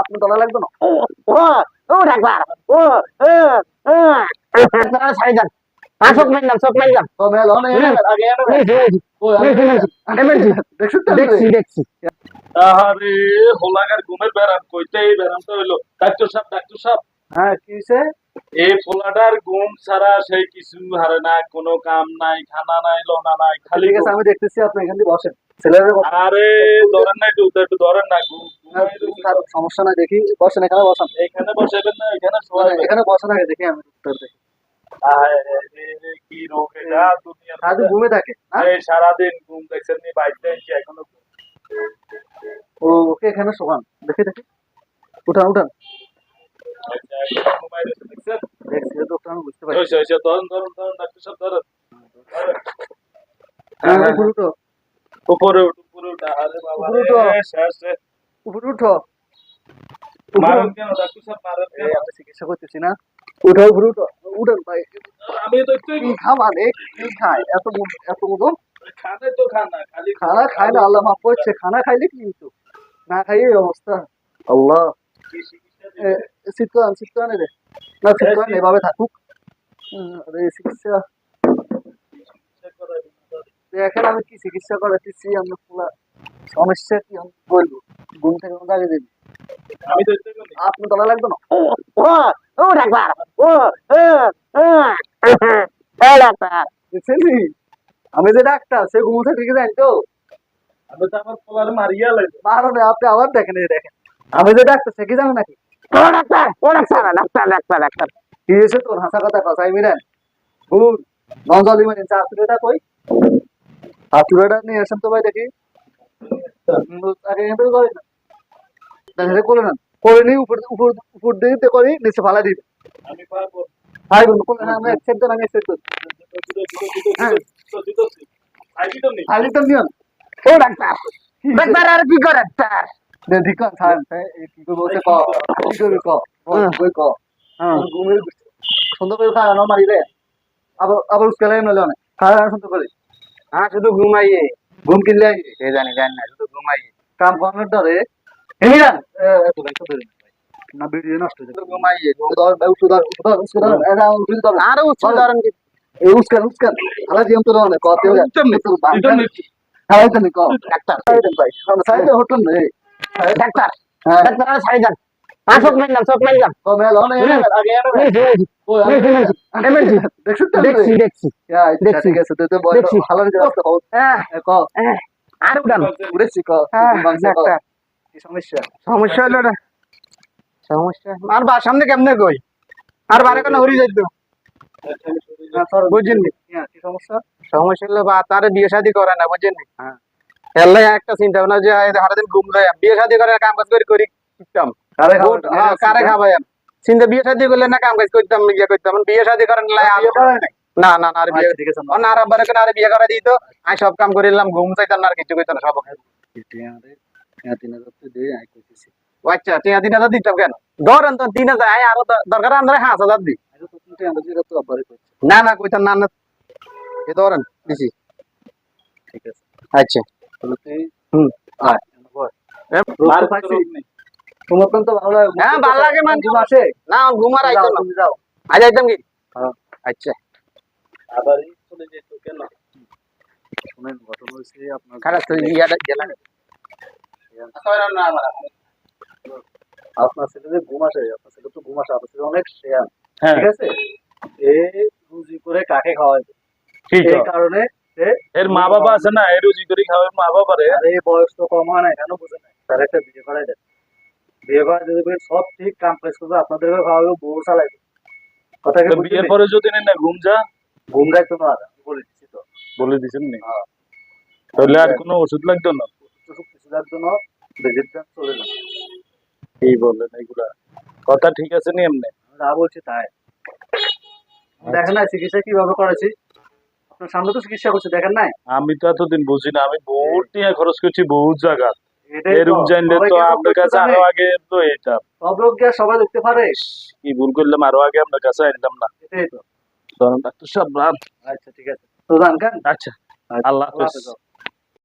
আপনি লাগবে না? ও ও ও ও যান মেল আগে দেখছি দেখছি। আরে হোলাগার ঘুমের ব্যারাম কইতেই ব্যারামটা হইল। ডাক্তার সাহেব ডাক্তার সাহেব। হ্যাঁ কি হইছে? এই ফোলাটার ঘুম ছাড়া সেই কিছু হারে না কোনো কাম নাই খানা নাই লোনা নাই খালি ঠিক আছে আমি দেখতেছি আপনি এখান ছেলেরা বসেন। আরে ধরেন না একটু একটু ধরেন না হ্যাঁ, সমস্যা নাই দেখি বসেন এখানে বসেন। এখানে বসাবেন না এখানে এখানে বসেন আগে দেখি আমি উত্তর দেখি। কি রোগ এটা? দুনিয়ার আজ ঘুমে থাকে হ্যাঁ? সারাদিন ঘুম দেখছেন নি বাইতে এখনও ও ওকে এখানে শোকান দেখি দেখি। উঠান উঠান। আচ্ছা, বুঝতে পারছি। উপরে উপরে উঠ, আরে বাবা উপরে উঠো। উপরে উঠো। মারুন কেন, ডাক্তার সাহেব, মারুন কেন? আমি চিকিৎসা করতেছি না। উঠো উপরে উঠো। উঠেন ভাই। আমি তো একটু কি খাবার খায় এত এত মতন খানে তো খান খালি খানা খায় না আল্লাহ মাফ করছে। খানা খাইলে কি হতো না খাইয়ে অবস্থা। আল্লাহ? শীতকান শীতকান রে। না শীতকান এভাবে থাকুক। চিকিৎসা না। দেখেন আমি কি চিকিৎসা করাতেছি আমরা পুরা সমস্যা কি আমি বলব? ঘুম থেকে আমাকে আগে দেবে আমি তো আপনি তলা লাগবে না? ও ও ও ডাক্তার ও ও ও ও ডাক্তার আমি যে ডাক্তার সে ঘুম থেকে ঠিক জানি তো। আমি তো আমার পোলার মারিয়া লাগবে। মারো না আপনি আবার দেখেন এই দেখেন। আমি যে ডাক্তার সে কি জানো নাকি? ও ডাক্তার ও ডাক্তার ডাক্তার ডাক্তার ডাক্তার। কি হয়েছে তোর? হাসা কথা কথাই মিলেন। ভুল নজলি মানে চাতুরেটা কই? চাতুরেটা নিয়ে আসেন তো ভাই দেখি। আগে করে না করে না করে উপর উপর করি নিচে ফালা দিবে আমি পারব হাই বন্ধু করে না আমি একসেপ্ট করি আমি একসেপ্ট করি হ্যাঁ। তো নেই খালি তো নিয়ন ও ডাক্তার ডাক্তার আর কি করে ডাক্তার দে ঠিক আছে ছাড় এই কি করব সে ক কি করবি ক হ্যাঁ। ক হ্যাঁ। ঘুমের সুন্দর করে খাওয়া না মারিবে আবার আবার উস্কে লাগে নলে অনেক খাওয়া সুন্দর করে। হ্যাঁ শুধু ঘুমাইয়ে ঘুম কিনলে সে জানি জানি না শুধু ঘুমাইয়ে কাম করানোর ডরে হেমিরান না ভিডিও নষ্ট হয়ে যাবে ঘুমাইয়ে ধর উস্কে ধর এটা উঠে ধর আরও এই আলা দিম তো কত হয়ে তো ডাক্তার সাইডে হোটেল নেই ডাক্তার হ্যাঁ ডাক্তার যান মেল অনে আগে দেখছি দেখছি দেখছি। তো বড় ভালো করে ক? আর উঠান। উড়েছি ক? বাংলা ক? ডাক্তার কি সমস্যা? সমস্যা হলো না। সমস্যা? আর বা সামনে কেমনে কই? আর বারে কোনো হরি যাইত? সর বুঝছেন হ্যাঁ কি সমস্যা? সমস্যা হলো বা তার বিয়ে শাদী করে না বুঝছেন নি? হ্যাঁ। একটা চিন্তা ভাবনা যে সারাদিন ঘুম যায় বিয়ে শাদী করে কাম কাজ করে করি করতাম কারে গুড, হ্যাঁ, কারে চিন্তা বিয়ে শাদী করলে না কাম কাজ করতাম ইয়ে করতাম। বিয়ে শাদী করেন আর- বিয়ে না না না আর বিয়ে আচ্ছা, আছে ও না আর আব্বারে করে আর বিয়ে করে দিত। আমি সব কাম করিলাম ঘুম চাইতাম না আর কিছু করতাম সব আচ্ছা তিন তিন হাজার দিতাম কেন? ধরেন তো তিন হাজার আমি আরও দরকার আমরা পাঁচ হাজার দিই আরে তো তো না না কইতাম না না। এ ধরেন দিছি। ঠিক আছে। আচ্ছা। হুম। আয়। তো তো পাইছি তো ভালো হ্যাঁ, ভালো লাগে মানে। ঘুম আসে। না ঘুমার যাও, না যাও। আজ আইতাম কি? হ্যাঁ। আচ্ছা। আবার চলে যেত কেন? শুনেন ঘটনা হয়েছে আপনার খারাপ তো ইয়াটা গেলাম না আপনার ছেলে যে ঘুম আসে আপনার ছেলে তো ঘুম আসে আপনার ছেলে অনেক শেয়ার হ্যাঁ। ঠিক আছে? এ রুজি করে কাকে খাওয়ায়? ঠিক এই কারণে এর মা বাবা আছে না এর রুজি করে খাওয়াবে মা বাবা রে আরে বয়স তো কম হয় না কেন বুঝে না তার একটা বিয়ে করাই দেন। বিয়ে করা যদি সব ঠিক কাম করবে বউ চালাইবে কথা কি বিয়ের পরে যদি না ঘুম যা ঘুম গাইতো না আমি বলে দিচ্ছি তো। বলে দিছেন নি? হ্যাঁ। তাহলে আর কোনো ওষুধ লাগতো না? ওষুধ কিছু লাগতো না চলে না এগুলা? কথা ঠিক আছে নি এমনি? যা বলছি তাই। দেখেন না চিকিৎসা কীভাবে করেছি? আপনার সামনে তো চিকিৎসা করছে দেখেন নাই? আমি তো এতদিন বুঝি না আমি বহুত টাকা খরচ করছি বহুত জায়গা। এরকম জানলে তো আপনার কাছে আরও আগে তো এটা। সব লোক গিয়ে সবাই দেখতে পারে। কি ভুল করলাম আরও আগে আপনার কাছে আনলাম না। এটাই তো। তখন ডাক্তার সাহেব আচ্ছা ঠিক আছে। তো জান আচ্ছা আল্লাহ হাফেজ।